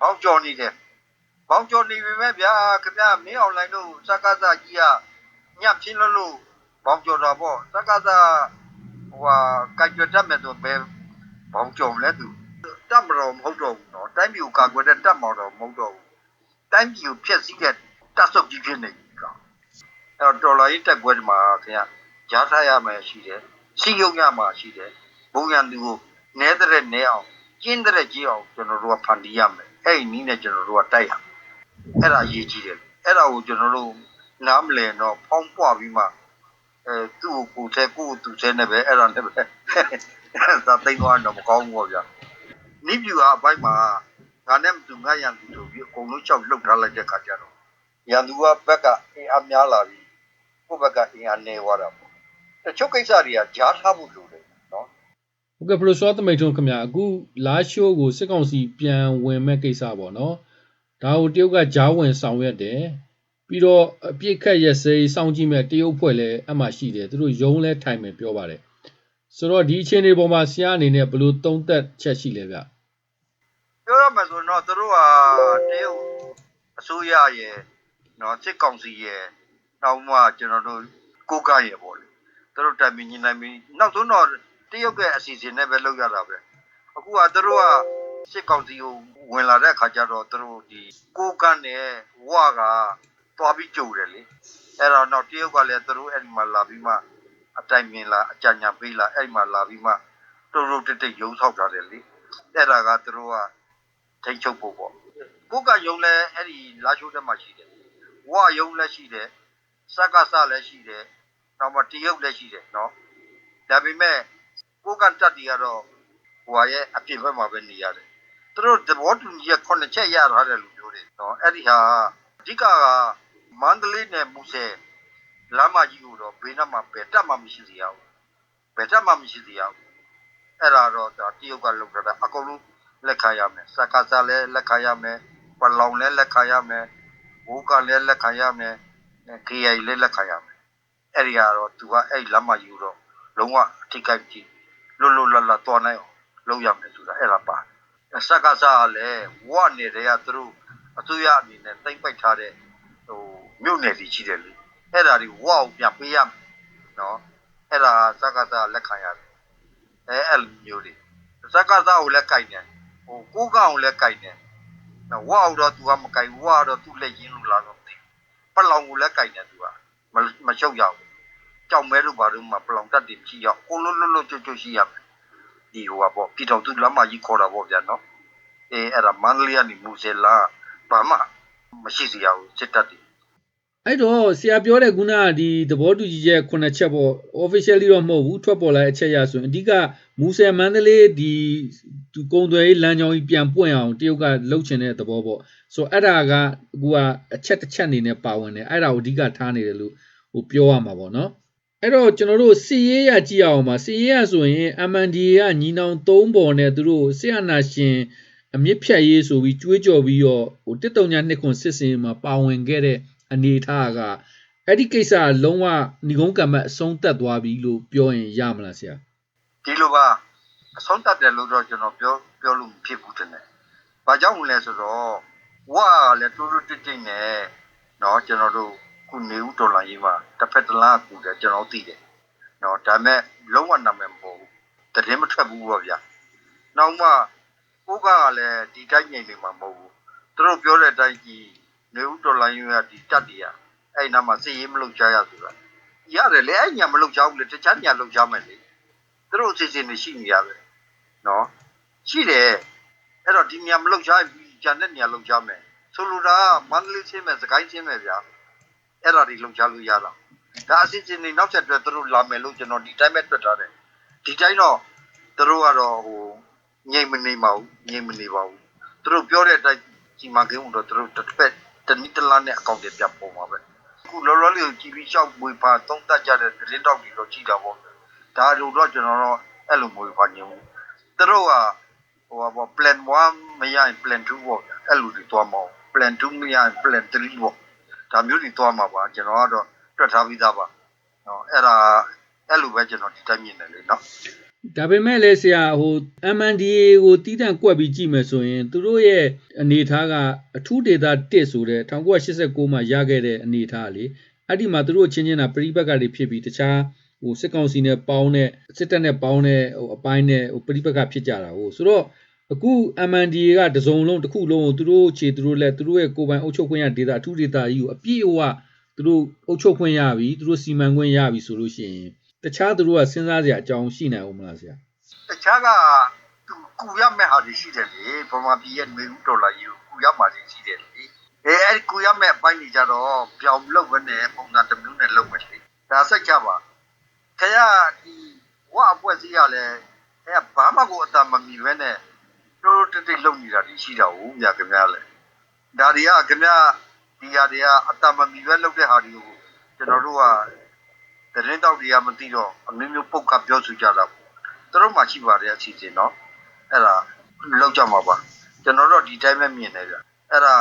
ဘောင်းကျော်နေတယ်ဘောင်းကျော်နေပြီမဲ့ဗျာခင်ဗျာမင်းအွန်လိုင်းတို့စကားစားကြီးကညပ်ချင်းလို့လို့ဘောင်းကျော်တော့ပေါ့စကားစားဟိုဟာကြိုက်ကြတတ်မယ်ဆိုဘယ်ဘောင်းကျော်မလဲသူတတ်မတော်မဟုတ်တော့ဘူးနော်တိုင်းပြည်ကိုကာကွယ်တဲ့တတ်မတော်မဟုတ်တော့ဘူးတိုင်းပြည်ကိုဖျက်ဆီးတဲ့တတ်ဆုပ်ကြီးဖြစ်နေပြီကောင်အဲ့တော့ဒေါ်လာရေးတက်ပွဲဒီမှာခင်ဗျာကြားထားရမယ်ရှိတယ်စီယုံရမှာရှိတယ်ဘုံရန်သူကိုနဲတဲ့နဲအောင်ကျင်းတဲ့ကြီးအောင်ကျွန်တော်တို့ကဖန်တီးရမယ် အဲ့ဒီနည်းနဲ့ကျွန်တော်တို့ကတိုက်ရမယ်အဲ့ဒါအရေးကြီးတယ်အဲ့ဒါကိုကျွန်တော်တို့နားမလည်တော့ဖောင်းပွားပြီးမှအဲသူ့ကိုကိုယ်ထဲကိုယ်သူထဲနဲ့ပဲအဲ့ဒါနဲ့ပဲသာသိမ်းသွားတော့မကောင်းဘူးပေါ့ဗျာနိဗျူဟာအပိုင်းမှာငါနဲ့မတူငါရန်သူတို့ပြီးအကုန်လုံးချောက်လှုပ်ထားလိုက်တဲ့ခါကျတော့ရန်သူကဘက်ကအင်အားများလာပြီးကိုယ့်ဘက်ကအင်အားနည်းသွားတာပေါ့တချို့ကိစ္စတွေကကြားထားမှုလိုတယ်နော် ဟုတ်ကဲ့ပရိုစောသမိတ်ထွန်းခင်ဗျာအခုလာရှိုးကိုစစ်ကောင်စီပြန်ဝင်မဲ့ကိစ္စပေါ့နော်ဒါကိုတရုတ်ကဂျားဝင်ဆောင်ရွက်တယ်ပြီးတော့အပြစ်ခတ်ရက်စေးစောင့်ကြည့်မဲ့တရုတ်ဖွဲ့လည်းအမှရှိတယ်သူတို့ယုံလဲထိုင်မယ်ပြောပါတယ်ဆိုတော့ဒီအခြေအနေပေါ်မှာဆရာအနေနဲ့ဘယ်လိုသုံးသက်ချက်ရှိလဲဗျပြောရမယ်ဆိုတော့သူတို့ကတရုတ်အစိုးရရဲ့နော်စစ်ကောင်စီရဲ့နောက်မှကျွန်တော်တို့ကိုကရဲ့ပေါ့လေသူတို့တိုင်ပင်ညှိနှိုင်းပြီးနောက်ဆုံးတော့ တရုတ်ရဲ့အစီအစဉ်နဲ့ပဲလုပ်ရတာပဲအခုကသူတို့ကစစ်ကောင်စီကိုဝင်လာတဲ့အခါကျတော့သူတို့ဒီကိုကနဲ့ဝါကသွားပြီးကြုံတယ်လေအဲ့တော့တော့တရုတ်ကလည်းသူတို့အဲ့ဒီမှာလာပြီးမှအတိုင်ပင်လာအကြံဉာဏ်ပေးလာအဲ့ဒီမှာလာပြီးမှတို့တို့တက်တက်ရုံဆောက်ထားတယ်လေအဲ့ဒါကသူတို့ကထိတ်ချုပ်ဖို့ပေါ့ကိုကယုံလဲအဲ့ဒီလာချိုးတက်မှာရှိတယ်ဝါယုံလည်းရှိတယ်စက္ကစလည်းရှိတယ်နောက်မှတရုတ်လည်းရှိတယ်နော်ဒါပေမဲ့ ကိုကတက်တီကတော့ဟွာရဲ့အပြင်ဘက်မှာပဲနေရတယ်သူတို့သဘောတူညီချက်ခုနှစ်ချက်ရထားတယ်လို့ပြောတယ်နော်အဲ့ဒီဟာအဓိကကမန္တလေးနဲ့မူဆယ်လမ်းမကြီးကိုတော့ဘေးနားမှာပဲတက်မှမရှိစေရဘူးဘယ်တက်မှမရှိစေရဘူးအဲ့ဒါတော့ဒါတရုတ်ကလုပ်ကြတာအကုန်လုံးလက်ခံရမယ်စကားစားလည်းလက်ခံရမယ်ပလောင်လည်းလက်ခံရမယ်ဘိုးကလည်းလက်ခံရမယ်ခေယလည်းလက်ခံရမယ်အဲ့ဒီကတော့သူကအဲ့လမ်းမယူတော့လုံးဝအထိကိကြည့် လွတ်လွတ်လပ်လပ်သွားနိုင်အောင်လုပ်ရမယ်ဆိုတာအဲ့ဒါပါဆက်ကစားကလည်းဝနေတဲ့ကသူတို့အစိုးရအနေနဲ့တိမ့်ပိုက်ထားတဲ့ဟိုမြို့နယ်ကြီးကြီးတယ်လေအဲ့ဒါတွေဝအောင်ပြန်ပေးရမယ်နော်အဲ့ဒါဆက်ကစားလက်ခံရတယ်အဲအဲ့လိုမျိုးတွေဆက်ကစားကိုလည်းကြိုက်တယ်ဟိုကိုကောင်ကိုလည်းကြိုက်တယ်နော်ဝအောင်တော့သူကမကြိုက်ဝတော့သူ့လက်ရင်းလို့လာတော့ပလောင်ကိုလည်းကြိုက်တယ်သူကမမချုပ်ရဘူး ကြောက်မဲလို့ဘာလို့မှပလောင်တတ်တယ်ကြည့်ရကိုလုံးလုံးလုံးကျွတ်ကျွတ်ရှိရမယ်ဒီဟိုကပေါ့ပြည်တော်သူလမ်းမကြီးခေါ်တာပေါ့ဗျာနော်အေးအဲ့ဒါမန္တလေးကနေမူဆယ်လာဘာမှမရှိစီရဘူးစစ်တပ်တွေအဲ့တော့ဆရာပြောတဲ့ခုနကဒီသဘောတူညီချက်ခုနှစ်ချက်ပေါ့ officially တော့မဟုတ်ဘူးထွက်ပေါ်လာတဲ့အချက်ရဆိုရင်အဓိကမူဆယ်မန္တလေးဒီဒီကုံသွယ်ရေးလမ်းကြောင်းကြီးပြန်ပွင့်အောင်တရုတ်ကလှုပ်ချင်တဲ့သဘောပေါ့ဆိုတော့အဲ့ဒါကအခုကအချက်တစ်ချက်အနေနဲ့ပါဝင်တယ်အဲ့ဒါကိုအဓိကထားနေတယ်လို့ဟိုပြောရမှာပေါ့နော် အဲ့တော့ကျွန်တော်တို့စီရေးရကြည့်အောင်ပါစီရေးရဆိုရင် MNDA ကညီနောင်၃ပေါ်နဲ့သူတို့ဆီယနာရှင်အမြင့်ဖြတ်ရေးဆိုပြီးကြွေးကြော်ပြီးတော့ဟိုတစ်တုံညာနှစ်ခွန်စစ်စင်မှာပါဝင်ခဲ့တဲ့အနေအထားကအဲ့ဒီကိစ္စကလုံးဝဏီကုန်းကံမတ်အဆုံးသက်သွားပြီလို့ပြောရင်ရမလားဆရာ ဒီလိုပါအဆုံးတတ်တယ်လို့တော့ကျွန်တော်ပြောပြောလို့မဖြစ်ဘူးတဲ့။ဘာကြောင့်လဲဆိုတော့ဝါလည်းတူတူတိတ်တိတ်နဲ့เนาะကျွန်တော်တို့ ခုနေဦးဒေါ်လာရေးမှာတစ်ဖက်တစ်လားကူတယ်ကျွန်တော်သိတယ်နော်ဒါပေမဲ့လုံးဝနာမည်မပေါ်ဘူးတရင်မထွက်ဘူးပေါ့ဗျာနောက်မှကိုကကလည်းဒီတိုက်ငိမ့်နေမှာမဟုတ်ဘူးသူတို့ပြောတဲ့အတိုင်းကြီးနေဦးဒေါ်လာရေးကဒီတက်တည်းရအဲ့နာမှာစည်ရေးမလုပ်ကြရဆိုတာရတယ်လေအဲ့ညာမလုပ်ကြဘူးလေတခြားညာလုပ်ကြမယ်လေသူတို့အစီအစဉ်တွေရှိနေရပဲနော်ရှိတယ်အဲ့တော့ဒီညာမလုပ်ကြဘူးဂျန်တဲ့ညာလုပ်ကြမယ်ဆိုလိုတာမန္တလေးချင်းမဲ့စကိုင်းချင်းမဲ့ဗျာ အဲ့ဒါတွေလောက်ချလို့ရတာဒါအစီအစဉ်တွေနောက်ဆက်တွဲသူတို့လာမယ်လို့ကျွန်တော်ဒီတိုင်းပဲတွေ့ထားတယ်ဒီတိုင်းတော့သူတို့ကတော့ဟိုငြိမ်မနေပါဘူးငြိမ်မနေပါဘူးသူတို့ပြောတဲ့အတိုင်းဒီမှာကင်းတော့သူတို့တစ်ဖက်တနည်းတစ်လားနဲ့အကောင့်တွေပြပုံပါပဲအခုလောလောလေးကိုကြည့်ပြီးရှောက်ပွေပါသုံးတတ်ကြတဲ့သတင်းတောက်တွေတော့ကြည့်တာပေါ့ဒါတို့တော့ကျွန်တော်တော့အဲ့လိုမျိုးပါညင်ဘူးသူတို့ကဟိုပါပေါ့ plan 1မရရင် plan 2ပေါ့ဗျာအဲ့လိုတွေသွားမအောင် plan 2မရရင် plan 3ပေါ့ ဒါမျိုးတွေသွားမှာပါကျွန်တော်ကတော့တွက်ထားပြီးသားပါနော်အဲ့ဒါအဲ့လိုပဲကျွန်တော်ဒီတိုင်းမြင်တယ်လေနော်ဒါပေမဲ့လည်းဆရာဟို MNDA ကိုတီးတန့်ကွက်ပြီးကြည့်မယ်ဆိုရင်သူတို့ရဲ့အနေအထားကအထူးဒေတာ1ဆိုတဲ့1989မှာရခဲ့တဲ့အနေအထားလေအဲ့ဒီမှာသူတို့ချင်းချင်းတာပြိပက္ခတွေဖြစ်ပြီးတခြားဟိုစစ်ကောင်စီနဲ့ပေါင်းတဲ့စစ်တပ်နဲ့ပေါင်းတဲ့ဟိုအပိုင်းနဲ့ဟိုပြိပက္ခဖြစ်ကြတာဟိုဆိုတော့ အခု MNDA ကတစုံလုံးတစ်ခုလုံးကိုသူတို့ခြေသူတို့လက်သူတို့ရဲ့ကိုယ်ပိုင်အုပ်ချုပ်ခွင့်ရဒေတာအထူးဒေတာကြီးကိုအပြည့်အဝသူတို့အုပ်ချုပ်ခွင့်ရပြီသူတို့စီမံခွင့်ရပြီဆိုလို့ရှိရင်တခြားသူတို့ကစဉ်းစားစရာအကြောင်းရှိနိုင်ဦးမလားဆရာတခြားကသူကူရမဲ့ဟာတွေရှိတယ်လေဗမာပြည်ရဲ့နေဦးဒေါ်လာကြီးကိုကူရမှာတွေရှိတယ်လေအဲအဲ့ဒီကူရမဲ့အပိုင်းတွေကြတော့ပြောင်းလုပ်ပဲနဲ့ပုံစံတစ်မျိုးနဲ့လုပ်မယ်လေဒါစိတ်ချပါခရဒီဝအပွဲစည်းရလဲအဲဘာမှကိုအတမမီပဲနဲ့ တိုးတက်တက်လုပ်နေတာဒီရှိတာဟုတ်မြခင်ဗျားလဲဒါတွေကခင်ဗျားဒီဟာတွေကအတမမီပဲလုပ်တဲ့ဟာတွေကိုကျွန်တော်တို့ကတရင်တောက်တွေကမသိတော့အမျိုးမျိုးပုတ်ကပြောဆိုကြတာပေါ့သူတို့မှရှိပါတယ်အစီအစဉ်တော့အဲ့ဒါလောက်ကြမှာပါကျွန်တော်တို့ဒီတိုင်းပဲမြင်နေကြအဲ့ဒါ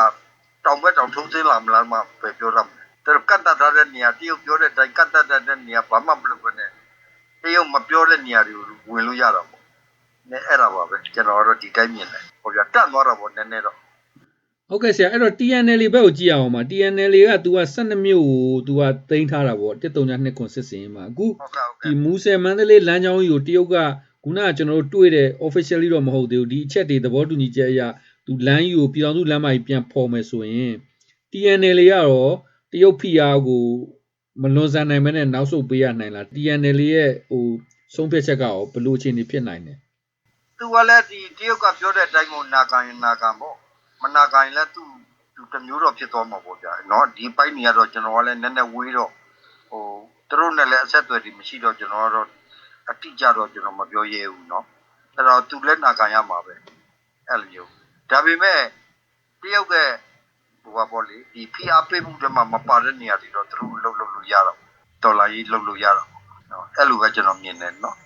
တောင်ဘက်တောင်ထုံးစင်းလာမလားမှပဲပြောရမယ်သူတို့ကတ်တတ်တဲ့နေရာတရုတ်ပြောတဲ့တိုင်းကတ်တတ်တဲ့နေရာဘာမှမလုပ်ဘဲနဲ့တရုတ်မပြောတဲ့နေရာတွေကိုဝင်လို့ရတာပေါ့နဲ့အဲ့ဒါပါ ကျွန်တော်တို့ဒီတိုင်းမြင်တယ်ဟိုပြတတ်သွားတာပေါ့နည်းနည်းတော့ ဟုတ်ကဲ့ဆရာအဲ့တော့ TNL ဘက်ကိုကြည့်ရအောင်ပါ TNL က तू က12မြို့ကို तू ကသိမ်းထားတာပေါ့132ခွန်စစ်စင်မှာအခု ဟုတ်ကဲ့ဟုတ် ဒီ ကဲ့ မူဆယ်မန္တလေးလမ်းကြောင်းကြီးကိုတရုတ်ကခုနကကျွန်တော်တို့တွေ့တဲ့ officially တော့မဟုတ်သေးဘူးဒီအချက်တွေသဘောတူညီချက်အရ तू လမ်းကြီးကိုပြည်တော်စုလမ်းမကြီးပြန်ဖော်မယ်ဆိုရင် TNL ကတော့တရုတ်ဖိအားကိုမလွန်ဆန်နိုင်မနဲ့နောက်ဆုတ်ပေးရနိုင်လား TNL ရဲ့ဟိုဆုံးဖြတ်ချက်ကရောဘယ်လိုအခြေအနေဖြစ်နိုင်လဲ သူကလည်းဒီတရုတ်ကပြောတဲ့အတိုင်းကိုနာခံရင်နာခံပေါ့မနာခံရင်လည်းသူသူတစ်မျိုးတော့ဖြစ်သွားမှာပေါ့ဗျာเนาะဒီပိုင်းနေရတော့ကျွန်တော်ကလည်းနည်းနည်းဝေးတော့ဟိုသူတို့နဲ့လည်းအဆက်အသွယ်တွေမရှိတော့ကျွန်တော်ကတော့အတိအကျတော့ကျွန်တော်မပြောရဲဘူးเนาะအဲ့တော့သူလည်းနာခံရမှာပဲအဲ့လိုမျိုးဒါပေမဲ့တရုတ်ကဟိုပါပေါ့လေဒီ PR ပေးမှုတွေမှာမပါတဲ့နေရာတွေတော့သူတို့လှုပ်လှုပ်လို့ရတော့ဒေါ်လာကြီးလှုပ်လို့ရတော့เนาะအဲ့လိုပဲကျွန်တော်မြင်တယ်เนาะ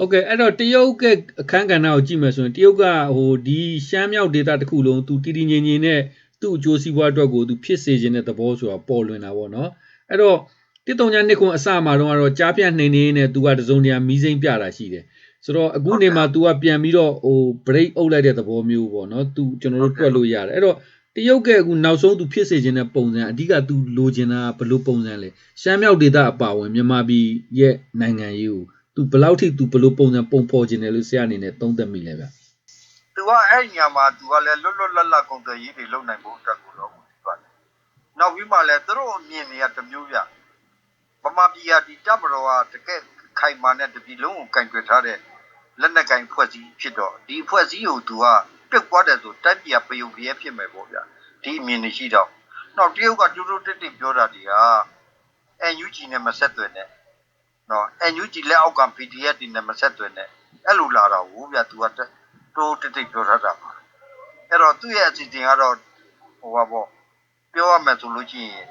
ဟုတ်ကဲ့အဲ့တော့တရုတ်ကအခန်းကဏ္ဍကိုကြည့်မယ်ဆိုရင်တရုတ်ကဟိုဒီရှမ်းမြောက်ဒေသတစ်ခုလုံးသူတည်တည်ငြိမ်ငြိမ်နဲ့သူ့အကျိုးစီးပွားအတွက်ကိုသူဖြစ်စေခြင်းတဲ့သဘောဆိုတာပေါ်လွင်တာပေါ့နော်အဲ့တော့တစ်တုံညာနှစ်ခွန်အစမှာတော့ကတော့ကြားပြန့်နှိမ်နေနဲ့သူကတစုံတရာမီးစိမ့်ပြတာရှိတယ်ဆိုတော့အခုနေမှာ तू ကပြန်ပြီးတော့ဟို break အုပ်လိုက်တဲ့သဘောမျိုးပေါ့နော် तू ကျွန်တော်တို့တွက်လို့ရတယ်အဲ့တော့တရုတ်ကအခုနောက်ဆုံး तू ဖြစ်စေခြင်းတဲ့ပုံစံအဓိက तू လိုချင်တာဘယ်လိုပုံစံလဲရှမ်းမြောက်ဒေသအပါအဝင်မြန်မာပြည်ရဲ့နိုင်ငံရေးကို तू ဘယ်လောက်ထိ तू ဘယ်လိုပုံစံပုံဖော်ခြင်းလဲလို့ဆရာအနေနဲ့သုံးသပ်မိလဲဗျသူကအဲ့ညမှာသူကလည်းလွတ်လွတ်လပ်လပ်ကုန်သွယ်ရေးတွေလုပ်နိုင်ဖို့အတွက်ကိုတော့သူကနောက်ပြီးမှလည်းသူတို့အမြင်တွေကတစ်မျိုးပြဗမာပြည်ကဒီတပ်မတော်ကတကယ်ခိုင်မာတဲ့တပြည်လုံးကိုကင်တွယ်ထားတဲ့လက်နက်ကင်ဖွဲ့စည်းဖြစ်တော့ဒီဖွဲ့စည်းကိုသူကပြက်သွားတယ်ဆိုတိုက်ပြည်ကပယုတ်ပြဲဖြစ်မယ်ပေါ့ဗျာဒီအမြင်တွေရှိတော့နောက်တရုတ်ကတူတူတိတ်တိတ်ပြောတာဒီဟာ NUG နဲ့မဆက်သွယ်နဲ့ နော် NUG လက်အောက်က PDF တွေနဲ့မဆက်သွယ်နဲ့အဲ့လိုလာတာဟုတ်ဗျာသူကတိုးတိတ်တိတ်ပြောထားတာပါအဲ့တော့သူ့ရဲ့အစီအစဉ်ကတော့ဟိုပါပေါ့ပြောရမယ်ဆိုလို့ရှိရင်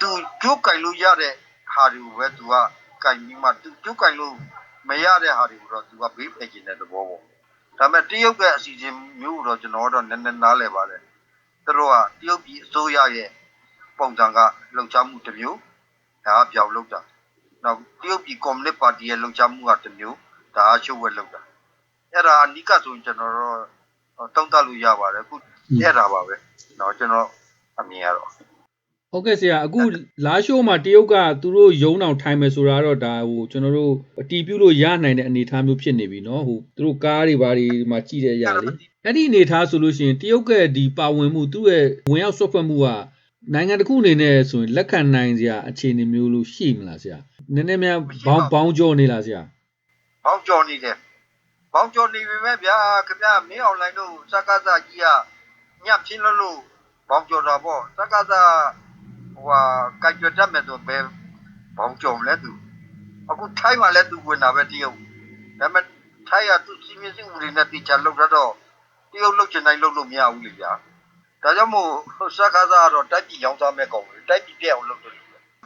သူကျုပ်ကင်လို့ရတဲ့ဟာတွေကိုပဲသူကကင်ပြီးမှသူကျုပ်ကင်လို့မရတဲ့ဟာတွေကိုတော့သူကဘေးဖယ်ခြင်းတဲ့သဘောပေါ့ဒါပေမဲ့တရုတ်ကအစီအစဉ်မျိုးတော့ကျွန်တော်တော့နည်းနည်းနားလည်ပါတယ်သူတို့ကတရုတ်ပြည်အစိုးရရဲ့ပုံစံကလှုပ်ရှားမှုတစ်မျိုးဒါကပြောင်းလုပ်တာ နောက်တရုတ်ပြည်ကွန်မြူနစ်ပါတီရဲ့လှုပ်ရှားမှုကတစ်မျိုးဒါကရှုပ်ဝဲလုပ်တာ အဲ့ဒါအနိကဆိုရင်ကျွန်တော်တို့တုံးတက်လို့ရပါတယ်အခုအဲ့ဒါပါပဲเนาะကျွန်တော်အမြင်ရတော့ ဟုတ်ကဲ့ဆရာအခုလာရှိုးမှာတရုတ်ကသူတို့ယုံအောင်ထိုင်မယ်ဆိုတာတော့ဒါဟိုကျွန်တော်တို့အတီးပြုလို့ရနိုင်တဲ့အနေအထားမျိုးဖြစ်နေပြီเนาะဟိုသူတို့ကားတွေဘာတွေမှာကြည့်တဲ့အရာလေအဲ့ဒီအနေအထားဆိုလို့ရှိရင်တရုတ်ကဒီပါဝင်မှုသူ့ရဲ့ဝင်ရောက်ဆွတ်ဖက်မှုက နိုင်ငံတစ်ခုအနေနဲ့ဆိုရင်လက်ခံနိုင်စရာအခြေအနေမျိုးလို့ရှိမလားဆရာနည်းနည်းများဘောင်းဘောင်းကြောနေလားဆရာဘောင်းကျော်နေတယ်ဘောင်းကျော်နေပြီမဲ့ဗျာခင်ဗျာမင်းအွန်လိုင်းတို့စကားစကြီးကညပ်ချင်းလို့လို့ဘောင်းကျော်တာပေါ့စကားစဟိုဟာကြိုက်ကြတတ်မယ်ဆိုဘယ်ဘောင်းကျော်မလဲသူအခုထိုင်းမှာလဲသူဝင်တာပဲတရုတ်ဒါပေမဲ့ထိုင်းကသူစီမင်းစီဦးလေးနဲ့တိကျလောက်တော့တရုတ်လုတ်ချင်တိုင်းလုတ်လို့မရဘူးလေဗျာ ဒါကြောင့်မို့စက္ကသကတော့တိုက်ပြည်ရောင်းစားမဲ့ကောင်ပဲတိုက်ပြည်ပြက်အောင်လုပ်တယ်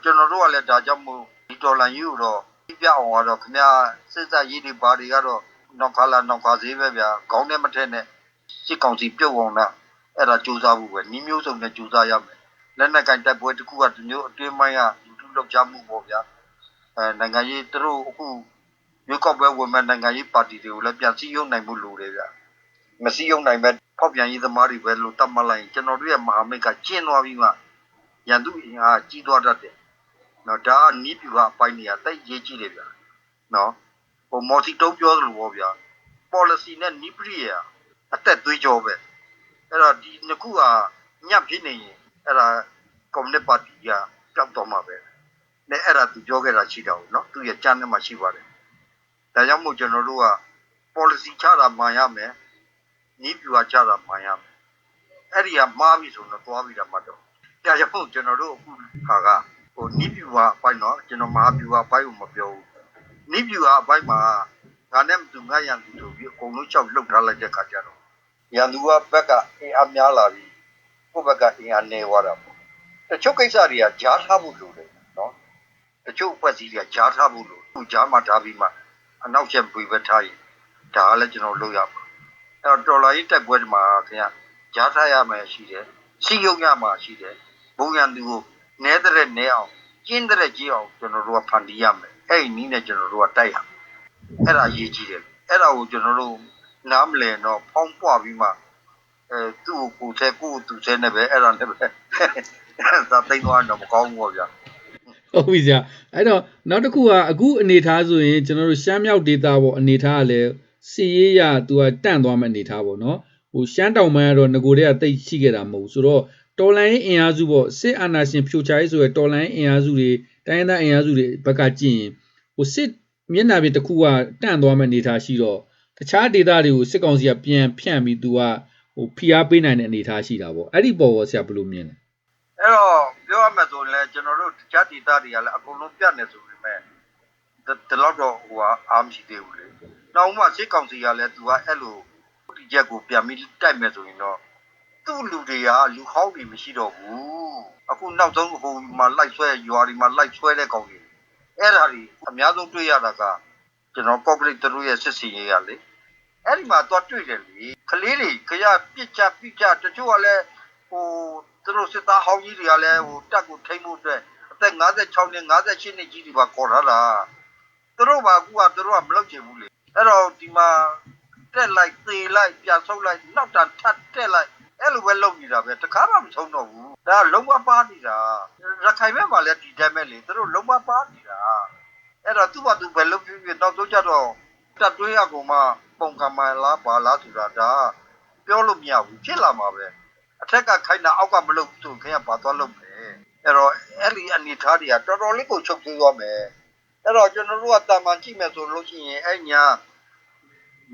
ကျွန်တော်တို့ကလည်းဒါကြောင့်မို့ဒီဒေါ်လာကြီးကိုတော့ပြအောင်ကတော့ခင်ဗျာစစ်စရေးတွေဘာတွေကတော့နောက်ခါလာနောက်ခါဈေးပဲဗျာခေါင်းနဲ့မထက်နဲ့စစ်ကောင်စီပြုတ်အောင်လားအဲ့ဒါစူးစမ်းဖို့ပဲနီးမျိုးစုံနဲ့စူးစမ်းရမယ်လက်နက်ကင်တိုက်ပွဲတစ်ခုကဒီမျိုးအတွင်းပိုင်းကလူထုလောက်ချမှုပေါ့ဗျာအဲနိုင်ငံရေးသူတို့အခုရွေးကောက်ပွဲဝင်မဲ့နိုင်ငံရေးပါတီတွေကိုလည်းပြန်စည်းရုံးနိုင်မှုလိုတယ်ဗျ မစည်းရုံးနိုင်မဲ့ဖောက်ပြန်ရေးသမားတွေပဲလို့တတ်မှတ်လိုက်ရင်ကျွန်တော်တို့ရဲ့မဟာမိတ်ကကျင်းသွားပြီးမှရန်သူအင်အားကြီးသွားတတ်တယ်နော်ဒါကနီးပြူကအပိုင်းနေရာတိတ်ရေးကြည့်တယ်ဗျနော်ဟိုမော်စီတုံးပြောသလိုပေါ့ဗျာ policy နဲ့နီးပရိယာအသက်သွေးကြောပဲအဲ့တော့ဒီနှစ်ခုဟာညပ်ဖြစ်နေရင်အဲ့ဒါကွန်မြူနစ်ပါတီကပျောက်သွားမှာပဲနဲ့အဲ့ဒါသူပြောခဲ့တာရှိတာကိုနော်သူရဲ့ကြမ်းထဲမှာရှိပါတယ်ဒါကြောင့်မို့ကျွန်တော်တို့က policy ချတာမှန်ရမယ် နီးပြူကချတာမှန်ရမယ်အဲ့ဒီကမှားပြီဆိုတော့သွားပြီတာမှတ်တော့ဒါကြောင့်မို့ကျွန်တော်တို့အခုဟာကဟိုနီးပြူကအပိုင်းနော်ကျွန်တော်မဟာပြူကအပိုင်းကိုမပြောဘူးနီးပြူကအပိုင်းမှာဒါနဲ့မတူငါရန်သူဆိုပြီးအကုန်လုံးချောက်လှုပ်ထားလိုက်တဲ့ခါကျတော့ရန်သူကဘက်ကအင်အားများလာပြီးကိုယ့်ဘက်ကအင်အားနည်းသွားတာပေါ့တချို့ကိစ္စတွေကကြားထားဖို့လိုတယ်နော်တချို့အဖွဲ့အစည်းတွေကကြားထားဖို့လိုသူကြားမှထားပြီးမှအနောက်ချက်ပွေပဲထားရင်ဒါကလည်းကျွန်တော်လုပ်ရမှာ အဲ့တော့တော်လာရေးတက်ပွဲဒီမှာခင်ဗျကြားထားရမယ်ရှိတယ်စီယုံရမှာရှိတယ်ဘုံရန်သူကိုနဲတဲ့နဲအောင်ကျင်းတဲ့ကြီးအောင်ကျွန်တော်တို့ကဖန်တီးရမယ်အဲ့ဒီနည်းနဲ့ကျွန်တော်တို့ကတိုက်ရမယ်အဲ့ဒါအရေးကြီးတယ်အဲ့ဒါကိုကျွန်တော်တို့နားမလည်တော့ဖောင်းပွားပြီးမှအဲသူ့ကိုကိုယ်ဆဲကိုယ်သူဆဲနဲ့ပဲအဲ့ဒါနဲ့ပဲသာသိမ်းသွားတော့မကောင်းဘူးပေါ့ဗျာဟုတ်ပြီဆရာအဲ့တော့နောက်တစ်ခုကအခုအနေထားဆိုရင်ကျွန်တော်တို့ရှမ်းမြောက်ဒေသပေါ့အနေထားကလည်း စီရေးရသူကတန့်သွားမဲ့အနေထားပေါ့နော်ဟိုရှမ်းတောင်ပိုင်းကတော့ငကိုတည်းကတိတ်ရှိခဲ့တာမဟုတ်ဘူးဆိုတော့တော်လိုင်းအင်အားစုပေါ့စစ်အာဏာရှင်ဖြိုချရေးဆိုရယ်တော်လိုင်းအင်အားစုတွေတိုင်းရင်းသားအင်အားစုတွေဘက်ကကြည့်ရင်ဟိုစစ်မျက်နှာပြင်တစ်ခုကတန့်သွားမဲ့အနေထားရှိတော့တခြားဒေသတွေကိုစစ်ကောင်စီကပြန်ဖြန့်ပြီးသူကဟိုဖိအားပေးနိုင်တဲ့အနေထားရှိတာပေါ့အဲ့ဒီပေါ်ပေါ်ဆရာဘယ်လိုမြင်လဲအဲ့တော့ပြောရမယ်ဆိုရင်လည်းကျွန်တော်တို့တခြားဒေသတွေကလည်းအကုန်လုံးပြတ်နေဆိုပေမဲ့ဒီလောက်တော့ဟိုဟာအားမရှိသေးဘူးလေ နောက်မှစစ်ကောင်စီကလည်းသူကအဲ့လိုဒီချက်ကိုပြန်ပြီးတိုက်မယ်ဆိုရင်တော့သူ့လူတွေကလူဟောင်းတွေမရှိတော့ဘူးအခုနောက်ဆုံးဟိုမှာလိုက်ဆွဲရွာတွေမှာလိုက်ဆွဲတဲ့ကောင်တွေအဲ့ဒါတွေအများဆုံးတွေ့ရတာကကျွန်တော် corporate တို့ရဲ့စစ်စီရေးရလေအဲ့ဒီမှာတော့တွေ့တယ်လေကလေးတွေခရပြစ်ချပြစ်ချတချို့ကလည်းဟိုသူတို့စစ်သားဟောင်းကြီးတွေကလည်းဟိုတက်ကိုထိမ့်မှုအတွက်အသက်56နှစ်58နှစ်ကြီးတွေပါခေါ်ထားတာသူတို့ကအခုကသူတို့ကမလုပ်ချင်ဘူးလေ အဲ့တော့ဒီမှာတက်လိုက်သေလိုက်ပြန်ဆုပ်လိုက်နောက်တန်ထပ်တက်လိုက်အဲ့လိုပဲလုပ်နေတာပဲတခါမှမဆုံးတော့ဘူးဒါကလုံးဝပါနေတာရခိုင်ဘက်မှာလည်းဒီတိုင်းပဲလေသူတို့လုံးဝပါနေတာအဲ့တော့သူ့ဘာသူပဲလုပ်ပြီးပြီးတော့တော့ကြတော့တက်တွေးရကောင်မှပုံကံမလားပါလားဆိုတာဒါပြောလို့မရဘူးဖြစ်လာမှာပဲအထက်ကခိုင်းတာအောက်ကမလုပ်ဘူးဆိုခင်ဗျာဘာသွားလုပ်လဲအဲ့တော့အဲ့ဒီအနေထားတွေကတော်တော်လေးကိုချုပ်သေးသွားမယ် အဲ့တော့ကျွန်တော်တို့ကတာမန်ကြည့်မယ်ဆိုလို့ရှိရင်အဲ့ညာ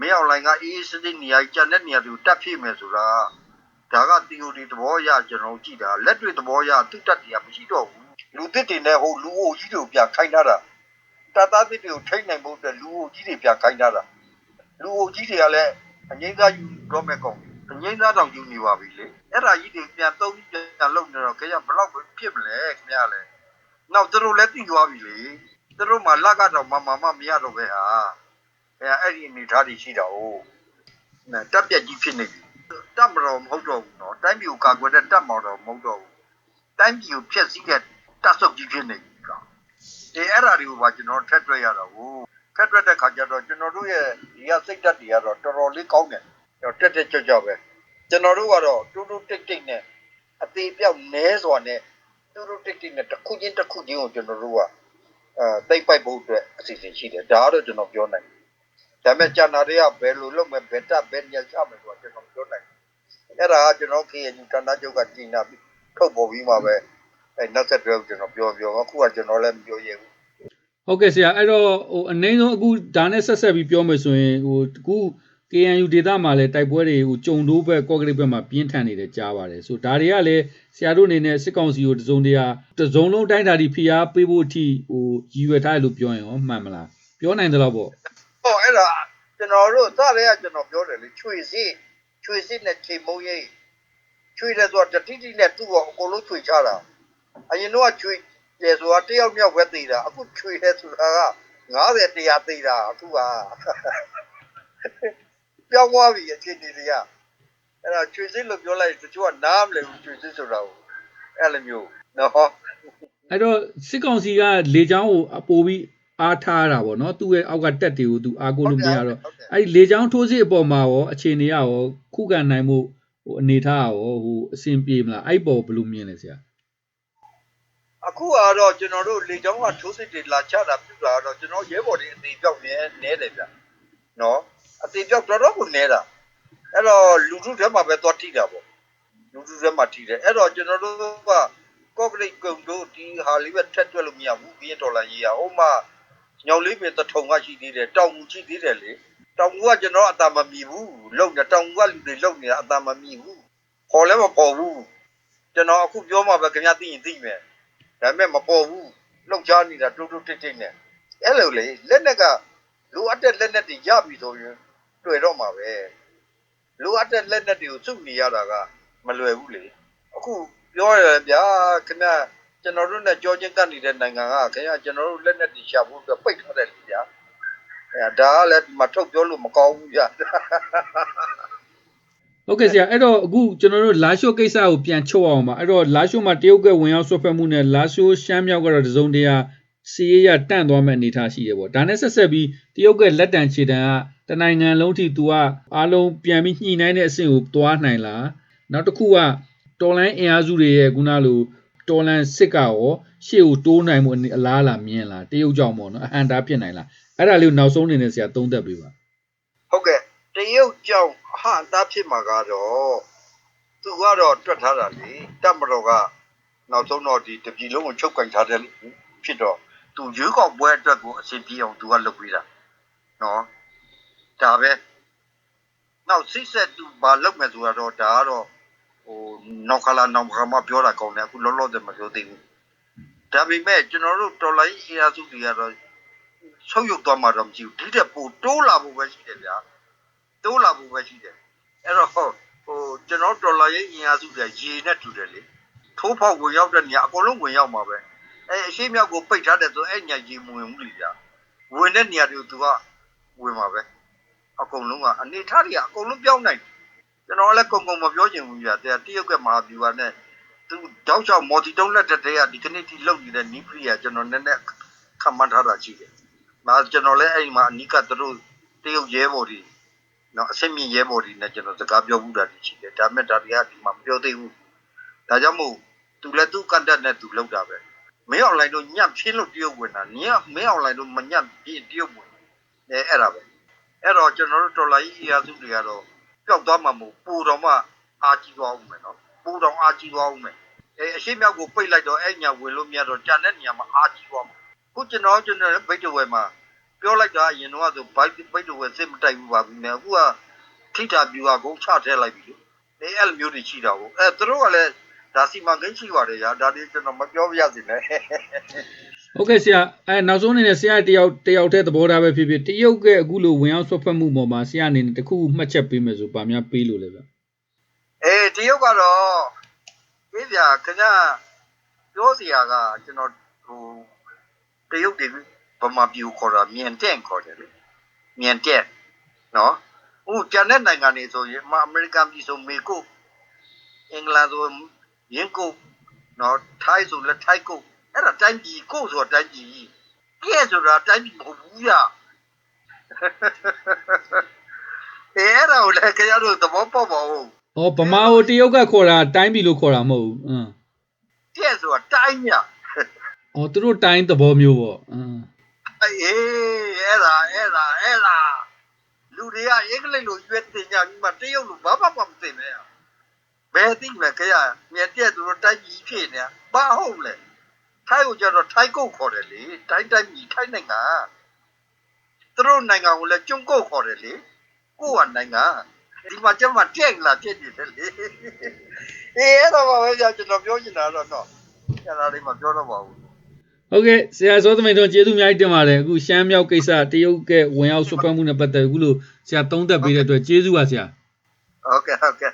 မင်းအောင်လိုင်းကအေးအေးစစ်စစ်နေရာကြီးကျန်တဲ့နေရာတွေကိုတက်ဖြစ်မယ်ဆိုတာဒါက theory သဘောအရကျွန်တော်ကြည့်တာလက်တွေ့သဘောအရသူတက်တရားမရှိတော့ဘူးလူသစ်တွေနဲ့ဟိုလူအိုကြီးတွေကိုပြန်ခိုင်းထားတာတသားသစ်တွေကိုထိတ်နိုင်ဖို့အတွက်လူအိုကြီးတွေပြခိုင်းထားတာလူအိုကြီးတွေကလည်းအငိမ့်သားယူတော့မဲ့ကောင်အငိမ့်သားတောင်ယူနေပါပြီလေအဲ့ဒါကြီးတွေပြန်သုံးပြီးပြန်လုပ်နေတော့ခင်ဗျာဘယ်တော့ဖြစ်မလဲခင်ဗျာလေနောက်သူတို့လည်းသိသွားပြီလေ သူတို့မှလက်ကတော့မမမမရတော့ပဲဟာအဲအဲ့ဒီအနေထားတွေရှိတာ哦နဲ့တက်ပြက်ကြီးဖြစ်နေပြီတက်မတော်မဟုတ်တော့ဘူးเนาะတိုင်းပြည်ကိုကာကွယ်တဲ့တက်မော်တော်မဟုတ်တော့ဘူးတိုင်းပြည်ကိုဖျက်ဆီးတဲ့တက်ဆုပ်ကြီးဖြစ်နေပြီကောင် ဒီအဲ့ဒါတွေကိုပါကျွန်တော်ထက်တွေ့ရတာကိုထက်တွေ့တဲ့ခါကျတော့ကျွန်တော်တို့ရဲ့ဒီကစိတ်ဓာတ်တွေကတော့တော်တော်လေးကောင်းတယ်တော့တက်တက်ကြွကြွပဲကျွန်တော်တို့ကတော့တူတူတိတ်တိတ်နဲ့အသေးပြောက်နဲစွာနဲ့တူတူတိတ်တိတ်နဲ့တစ်ခုချင်းတစ်ခုချင်းကိုကျွန်တော်တို့က အဲတိတ်ပိုက်ဖို့အတွက်အစီအစဉ်ရှိတယ်ဒါကတော့ကျွန်တော်ပြောနိုင်တယ်ဒါပေမဲ့ကျန်တာတွေကဘယ်လိုလုပ်မယ်ဘယ်တက်ဘယ်ညချမယ်ဆိုတာကျွန်တော်ပြောနိုင်တယ်အဲ့ဒါကကျွန်တော် KNU တန်တာချုပ်ကကျင်းနာပြီးထုတ်ပေါ်ပြီးမှပဲအဲနောက်ဆက်တွဲကိုကျွန်တော်ပြောပြောအခုကကျွန်တော်လည်းမပြောရဘူးဟုတ်ကဲ့ဆရာအဲ့တော့ဟိုအနည်းဆုံးအခုဒါနဲ့ဆက်ဆက်ပြီးပြောမယ်ဆိုရင်ဟိုအခု KNU ဒေတာမှာလည်းတိုက်ပွဲတွေဟိုကြုံတိုးဘက်ကော့ကရိတ်ဘက်မှာပြင်းထန်နေတယ်ကြားပါတယ်ဆိုဒါတွေကလည်းဆရာတို့အနေနဲ့စစ်ကောင်စီကိုတစုံတရာတစုံလုံးတိုင်းတာဒီဖိအားပေးဖို့အထိဟိုရည်ရွယ်ထားတယ်လို့ပြောရင်ရောမှန်မလားပြောနိုင်တယ်လို့ပေါ့ဟောအဲ့ဒါကျွန်တော်တို့စတဲ့ကကျွန်တော်ပြောတယ်လေချွေစစ်ချွေစစ်နဲ့ချိန်မုံရိပ်ချွေတယ်ဆိုတာတတိတိနဲ့သူ့ကိုအကုန်လုံးချွေချတာအရင်တော့ချွေတယ်ဆိုတာတယောက်မြောက်ပဲသေးတာအခုချွေတယ်ဆိုတာက90တရားသေးတာအခုက ပြောင်းသွားပြီအခြေအနေတွေကအဲ့ဒါချွေစစ်လို့ပြောလိုက်တချို့ကနားမလည်ဘူးချွေစစ်ဆိုတာကိုအဲ့လိုမျိုးနော်အဲ့တော့စစ်ကောင်စီကလေချောင်းကိုအပိုးပြီးအားထားတာပေါ့နော်သူ့ရဲ့အောက်ကတက်တွေကိုသူအားကိုးလို့မရတော့ဟုတ်တယ်အဲ့ဒီလေချောင်းထိုးစစ်အပေါ်မှာရောအခြေအနေကရောခုခံနိုင်မှုဟိုအနေထားရောဟိုအဆင်ပြေမလားအဲ့ပေါ်ဘယ်လိုမြင်လဲဆရာအခုကတော့ကျွန်တော်တို့လေကြောင်းကထိုးစစ်တွေလာချတာပြတာတော့ကျွန်တော်ရဲဘော်တွေအသေးပြောက်နေနေတယ်ဗျနော် အသေးပြောက်တော်တော်ကိုနေတာအဲ့တော့လူထုထဲမှာပဲသွားထိတာပေါ့လူထုထဲမှာထိတယ်အဲ့တော့ကျွန်တော်တို့ကကော့ဂရိတ်ကုံတို့ဒီဟာလေးပဲထက်တွက်လို့မရဘူးဘီဒေါ်လာကြီးอ่ะဟိုမှာညောင်လေးပဲတထုံကရှိသေးတယ်တောင်မူရှိသေးတယ်လေတောင်မူကကျွန်တော်အတာမမီဘူးလုံတယ်တောင်မူကလူတွေလုံနေတာအတာမမီဘူးခေါ်လည်းမပေါ်ဘူးကျွန်တော်အခုပြောမှပဲခင်ဗျာသိရင်သိမယ်ဒါပေမဲ့မပေါ်ဘူးလှုပ်ရှားနေတာတူတူတိတ်တိတ်နဲ့အဲ့လိုလေလက်နက်ကလိုအပ်တဲ့လက်နက်တွေရပြီဆိုရင် တွေ့တော့မှာပဲလိုအပ်တဲ့လက်နက်တွေကိုစုနေရတာကမလွယ်ဘူးလေအခုပြောရဗျာခင်ဗျကျွန်တော်တို့နဲ့ကြောချင်းကပ်နေတဲ့နိုင်ငံကခင်ဗျကျွန်တော်တို့လက်နက်တွေရှာဖို့အတွက်ပိတ်ထားတယ်လေဗျာအဲဒါကလည်းဒီမှာထုတ်ပြောလို့မကောင်းဘူးဗျာဟုတ်ကဲ့ဆရာအဲ့တော့အခုကျွန်တော်တို့လာရှိုးကိစ္စကိုပြန်ချုပ်အောင်ပါအဲ့တော့လာရှိုးမှာတရုတ်ကဝင်ရောက်ဆွတ်ဖက်မှုနဲ့လာရှိုးရှမ်းမြောက်ကတော့တစုံတရာစီးရရတန့်သွားမဲ့အနေအထားရှိတယ်ပေါ့ဒါနဲ့ဆက်ဆက်ပြီးတရုတ်ကလက်တံခြေတံက တနိုင်ငံလုံးထိသူကအားလုံးပြန်ပြီးညှိနှိုင်းတဲ့အဆင့်ကိုသွားနိုင်လားနောက်တစ်ခုကတော်လိုင်းအင်အားစုတွေရဲ့ခုနလိုတော်လန်စစ်ကရောရှေ့ကိုတိုးနိုင်မှုအနေအလားလာမြင်လားတရုတ်ကြောင့်ပေါ့နော်အဟန်တာဖြစ်နိုင်လားအဲ့ဒါလေးကိုနောက်ဆုံးအနေနဲ့ဆရာသုံးသပ်ပေးပါဟုတ်ကဲ့တရုတ်ကြောင့်အဟံတားဖြစ်မှာကတော့သူကတော့တွက်ထားတာလေတပ်မတော်ကနောက်ဆုံးတော့ဒီတပြည်လုံးကိုချုပ်ကင်ထားတယ်ဖြစ်တော့သူရွေးကောက်ပွဲအတွက်ကိုအစီပြေအောင်သူကလုပ်ပြီးတာနော် ဒါပဲနောက်စိတ်ဆက်သူဘာလုပ်မယ်ဆိုတော့ဒါကတော့ဟိုနောက်ခလာနောက်ခါမှပြောတာကောင်းတယ်အခုလောလောဆယ်မပြောသေးဘူးဒါပေမဲ့ကျွန်တော်တို့တော်လိုင်းအရာစုတွေကတော့ဆုပ်ယုပ်သွားမှတော့မကြည့်ဘူးဒီတဲ့ပိုတိုးလာဖို့ပဲရှိတယ်ဗျာတိုးလာဖို့ပဲရှိတယ်အဲ့တော့ဟိုကျွန်တော်ဒေါ်လာရဲ့အင်အားစုတွေရေနဲ့တူတယ်လေထိုးဖောက်ဝင်ရောက်တဲ့နေရာအကုန်လုံးဝင်ရောက်မှာပဲအဲအရှိမြောက်ကိုပိတ်ထားတယ်ဆိုအဲ့ညာရေမဝင်ဘူးလေကြာဝင်တဲ့နေရာတွေကိုသူကဝင်မှာပဲ အကုန်လုံးကအနေထားတွေကအကုန်လုံးပြောင်းနိုင်တယ်ကျွန်တော်လည်းကုံကုံမပြောချင်ဘူးကြာတဲ့တရုတ်ကမဟာဗျူဟာနဲ့သူတောက်ချောက်မော်တီတုံးလက်တဲ့တည်းကဒီကနေ့ထိလုံနေတဲ့နီးပရိယာကျွန်တော်နည်းနည်းခံမှန်းထားတာရှိတယ်။ဒါကျွန်တော်လည်းအဲ့ဒီမှာအနိကသူတို့တရုတ်ရဲဘော်တွေနော်အဆင့်မြင့်ရဲဘော်တွေနဲ့ကျွန်တော်စကားပြောမှုတာတွေရှိတယ်ဒါပေမဲ့ဒါတွေကဒီမှာမပြောသေးဘူးဒါကြောင့်မို့သူလည်းသူ့ကန့်တက်နဲ့သူလောက်တာပဲမင်းအွန်လိုင်းတို့ညံ့ဖြင်းလို့တရုတ်ဝင်တာညံ့မင်းအွန်လိုင်းတို့မညံ့ဖြင်းတရုတ်ဝင်အဲအဲ့ဒါပဲ အဲ့တော့ကျွန်တော်တို့ဒေါ်လာကြီးအရာစုတွေကတော့ပျောက်သွားမှာမဟုတ်ပူတော်မှအာကြီးသွားအောင်မယ်နော်ပူတော်အာကြီးသွားအောင်မယ်အဲအရှိမြောက်ကိုပိတ်လိုက်တော့အဲ့ညာဝင်လို့မရတော့ကြံတဲ့နေရာမှာအာကြီးသွားမှာခုကျွန်တော်ကျွန်တော်ဗိတ်တဝဲမှာပြောလိုက်တာအရင်တော့ဆိုဘိုက်ဘိတ်တော့စစ်မတိုက်ဘူးပါဘူးနဲ့အခုကထိတာပြူကဂုံချထဲလိုက်ပြီလေအဲအဲ့လိုမျိုးတွေရှိတာကိုအဲသူတို့ကလည်းဒါစီမံကိန်းရှိပါတယ်ညာဒါတွေကျွန်တော်မပြောပြရစီနဲ့ ဟုတ်ကဲ့ဆရာအဲနောက်ဆုံးအနေနဲ့ဆရာတယောက်တယောက်တည်းသဘောထားပဲဖြစ်ဖြစ်တရုတ်ကအခုလိုဝင်အောင်ဆွတ်ဖက်မှုပေါ်မှာဆရာအနေနဲ့တခုခုမှတ်ချက်ပေးမယ်ဆိုဗာများပေးလို့လဲဗျအေးတရုတ်ကတော့အေးဗျာခင်ဗျာပြောစရာကကျွန်တော်ဟိုတရုတ်တွေဗမာပြူခေါ်တာမြန်တဲ့ခေါ်တယ်လေမြန်တဲ့နော်ဟိုကျန်တဲ့နိုင်ငံတွေဆိုရင်အမေရိကန်ပြည်ဆိုမေကုတ်အင်္ဂလန်ဆိုရင်းကုတ်နော်ထိုင်းဆိုလက်ထိုင်းကုတ် အဲ့ဒါတိုင်းပြည်ကုတ်ဆိုတာတိုင်းပြည်ပြည့်ဆိုတာတိုင်းပြည်မဟုတ်ဘူးရအဲ့ဒါကိုလည်းခင်ဗျားတို့သဘောပေါက်ပါဦး။ဩဗမာကိုတရုတ်ကခေါ်တာတိုင်းပြည်လို့ခေါ်တာမဟုတ်ဘူး။အင်းပြည့်ဆိုတာတိုင်းမြ။ဩသူတို့တိုင်းသဘောမျိုးပေါ့။အင်းအေးအဲ့ဒါအဲ့ဒါအဲ့ဒါလူတွေကအင်္ဂလိပ်လိုရွက်တင်ကြပြီးမှတရုတ်လိုဘာမှမသိနဲ့ဘယ်သိမလဲခင်ဗျာမြက်တဲ့သူတို့တိုင်းကြီးဖြစ်နေဘာဟုတ်လဲ ထိုင်းကိုကျတော့ထိုင်းကုတ်ခေါ်တယ်လေတိုင်းတိုင်းကြီးထိုင်းနိုင်ငံသူတို့နိုင်ငံကိုလည်းကျွန်းကုတ်ခေါ်တယ်လေကိုကနိုင်ငံဒီမှာကျမတဲ့လာဖြစ်နေတယ်လေအေးအဲ့တော့ပါပဲကြာကျွန်တော်ပြောချင်တာတော့တော့အဲ့ဒါလေးမပြောတော့ပါဘူးဟုတ်ကဲ့ဆရာစောသမိန်တို့ကျေးဇူးအများကြီးတင်ပါတယ်။အခုရှမ်းမြောက်ကိစ္စတရုတ်ကဝင်အောင်ဆွတ်ဖက်မှုနဲ့ပတ်သက်ပြီးအခုလိုဆရာသုံးသပ်ပေးတဲ့အတွက်ကျေးဇူးပါဆရာ။ Okay, okay.